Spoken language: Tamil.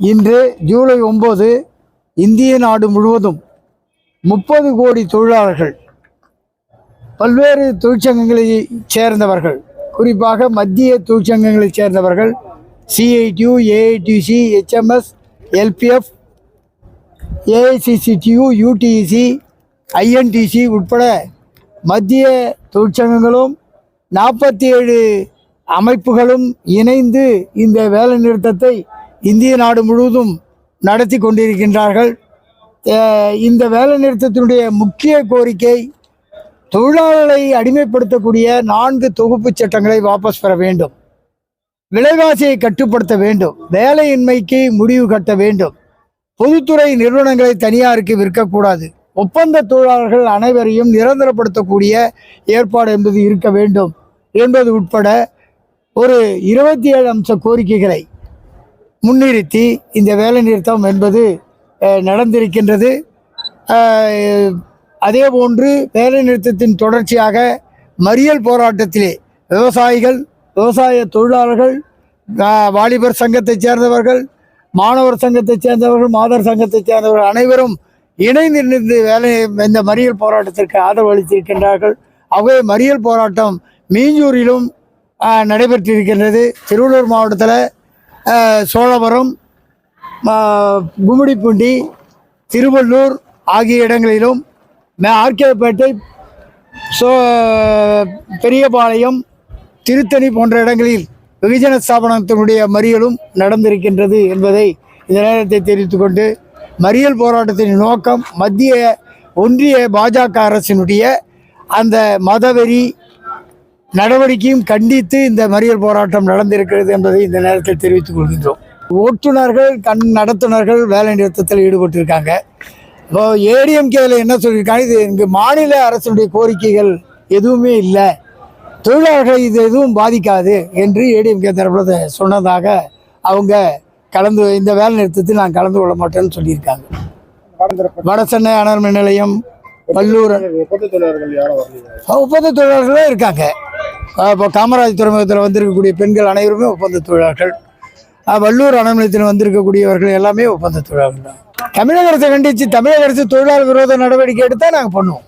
இன்று ஜூலை ஒம்பது இந்திய நாடு முழுவதும் முப்பது கோடி தொழிலாளர்கள் பல்வேறு தொழிற்சங்கங்களைச் சேர்ந்தவர்கள். குறிப்பாக மத்திய தொழிற்சங்கங்களைச் சேர்ந்தவர்கள் CITU AITC HMS LPF AICCTU UTEC INTUC உட்பட மத்திய தொழிற்சங்கங்களும் நாற்பத்தி ஏழு அமைப்புகளும் இணைந்து இந்த வேலைநிறுத்தத்தை இந்திய நாடு முழுவதும் நடத்தி கொண்டிருக்கின்றார்கள். இந்த வேலை நிறுத்தத்தினுடைய முக்கிய கோரிக்கை தொழிலாளர்களை அடிமைப்படுத்தக்கூடிய நான்கு தொகுப்பு சட்டங்களை வாபஸ் பெற வேண்டும். விலைவாசியை கட்டுப்படுத்த வேண்டும். வேலையின்மைக்கு முடிவு கட்ட வேண்டும். பொதுத்துறை நிறுவனங்களை தனியாருக்கு விற்கக்கூடாது. ஒப்பந்த தொழிலாளர்கள் அனைவரையும் நிரந்தரப்படுத்தக்கூடிய ஏற்பாடு என்பது இருக்க வேண்டும் என்பது உட்பட ஒரு இருபத்தி ஏழு அம்ச கோரிக்கைகளை முன்னிறுத்தி இந்த வேலை நிறுத்தம் என்பது நடந்திருக்கின்றது. அதே போன்று வேலை நிறுத்தத்தின் தொடர்ச்சியாக மறியல் போராட்டத்திலே விவசாயிகள் விவசாய தொழிலாளர்கள் வாலிபர் சங்கத்தைச் சேர்ந்தவர்கள் மாணவர் சங்கத்தைச் சேர்ந்தவர்கள் மாதர் சங்கத்தைச் சேர்ந்தவர்கள் அனைவரும் இணைந்து நின்று வேலை இந்த மறியல் போராட்டத்திற்கு ஆதரவு அளித்திருக்கின்றார்கள். அவை மறியல் போராட்டம் மீஞ்சூரிலும் நடைபெற்றிருக்கின்றது. திருவள்ளூர் மாவட்டத்தில் சோழவரம் கும்மிடிப்பூண்டி திருவள்ளூர் ஆகிய இடங்களிலும் மே- ஆர்கேபேட்டை சோ பெரியபாளையம் திருத்தணி போன்ற இடங்களில் வெகுஜன ஸ்தாபனத்தினுடைய மறியலும் நடந்திருக்கின்றது என்பதை இந்த நேரத்தை தெரிவித்துக்கொண்டு மறியல் போராட்டத்தின் நோக்கம் மத்திய ஒன்றிய பாஜக அரசினுடைய அந்த மதவெறி நடவடிக்கையும் கண்டித்து இந்த மறியல் போராட்டம் நடந்திருக்கிறது என்பதை இந்த நேரத்தில் தெரிவித்துக் கொள்கின்றோம். ஓட்டுநர்கள் கண் நடத்துனர்கள் வேலை நிறுத்தத்தில் ஈடுபட்டிருக்காங்க. இப்போ ஏடிஎம்கேல என்ன சொல்லியிருக்காங்க? இது இங்கு மாநில அரசுடைய கோரிக்கைகள் எதுவுமே இல்லை. தொழிலாளர்களை இது எதுவும் பாதிக்காது என்று ஏடிஎம்கே தரப்புல சொன்னதாக அவங்க கலந்து இந்த வேலை நிறுத்தத்தில் நான் கலந்து கொள்ள மாட்டேன்னு சொல்லியிருக்காங்க. வடசென்னை அனல் மின் நிலையம் வள்ளூர் ஒப்பந்த தொழிலாளர்கள் இருக்காங்க. இப்போ காமராஜ் துறைமுகத்தில் வந்திருக்கக்கூடிய பெண்கள் அனைவருமே ஒப்பந்த தொழிலாளர்கள். வள்ளூர் அனல் வந்திருக்கக்கூடியவர்கள் எல்லாமே ஒப்பந்த தொழிலாளர்கள் தான். தமிழக அரசை கண்டித்து தமிழக அரசு தொழிலாளர் விரோத நடவடிக்கை எடுத்தால் நாங்கள் பண்ணுவோம்.